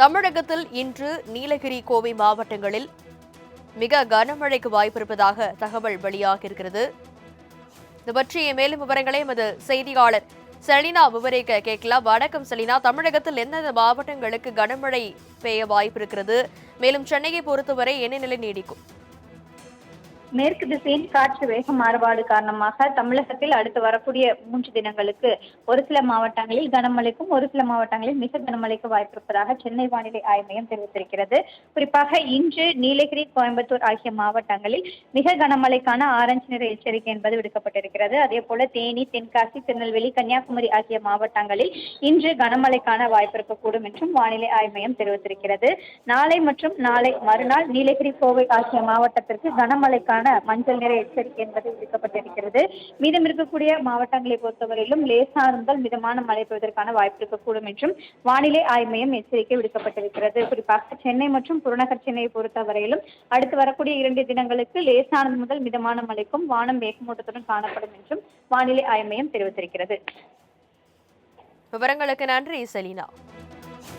தமிழகத்தில் இன்று நீலகிரி கோவை மாவட்டங்களில் மிக கனமழைக்கு வாய்ப்பிருப்பதாக தகவல் வெளியாகியிருக்கிறது. இது பற்றிய மேலும் விவரங்களை எமது செய்தியாளர் செலினா விவரிக்க கேட்கலாம். வணக்கம் செலினா. தமிழகத்தில் எந்தெந்த மாவட்டங்களுக்கு கனமழை பெய்ய வாய்ப்பிருக்கிறது? மேலும் சென்னையை பொறுத்தவரை என்ன நிலை நீடிக்கும்? மேற்கு திசையின் காற்று வேக மாறுபாடு காரணமாக தமிழகத்தில் அடுத்து வரக்கூடிய மூன்று தினங்களுக்கு ஒரு சில மாவட்டங்களில் கனமழைக்கும் ஒரு சில மாவட்டங்களில் மிக கனமழைக்கு வாய்ப்பிருப்பதாக சென்னை வானிலை ஆய்வு மையம் தெரிவித்திருக்கிறது. குறிப்பாக இன்று நீலகிரி கோயம்புத்தூர் ஆகிய மாவட்டங்களில் மிக கனமழைக்கான ஆரஞ்சு நிற எச்சரிக்கை என்பது விடுக்கப்பட்டிருக்கிறது. அதே போல தேனி தென்காசி திருநெல்வேலி கன்னியாகுமரி ஆகிய மாவட்டங்களில் இன்று கனமழைக்கான வாய்ப்பிருக்கக்கூடும் என்றும் வானிலை ஆய்வு மையம் தெரிவித்திருக்கிறது. நாளை மற்றும் நாளை மறுநாள் நீலகிரி கோவை ஆகிய மாவட்டத்திற்கு கனமழைக்கான மஞ்சள் நிற எச்சரிக்கை என்பது விடுக்கப்பட்டிருக்கிறது மீதம் இருக்கக்கூடிய மாவட்டங்களை பொறுத்தவரையிலும் லேசான முதல் மிதமான மழை பெய்வதற்கான வாய்ப்பு இருக்கக்கூடும் என்றும் வானிலை ஆய்வு மையம் எச்சரிக்கை விடுக்கப்பட்டிருக்கிறது. குறிப்பாக சென்னை மற்றும் புறநகர் சென்னையை பொறுத்தவரையிலும் அடுத்து வரக்கூடிய இரண்டு தினங்களுக்கு லேசானது முதல் மிதமான மழைக்கும் வானம் மேகமூட்டத்துடன் காணப்படும் என்றும் வானிலை ஆய்வு மையம் தெரிவித்திருக்கிறது. விவரங்களுக்கு நன்றி செலினா.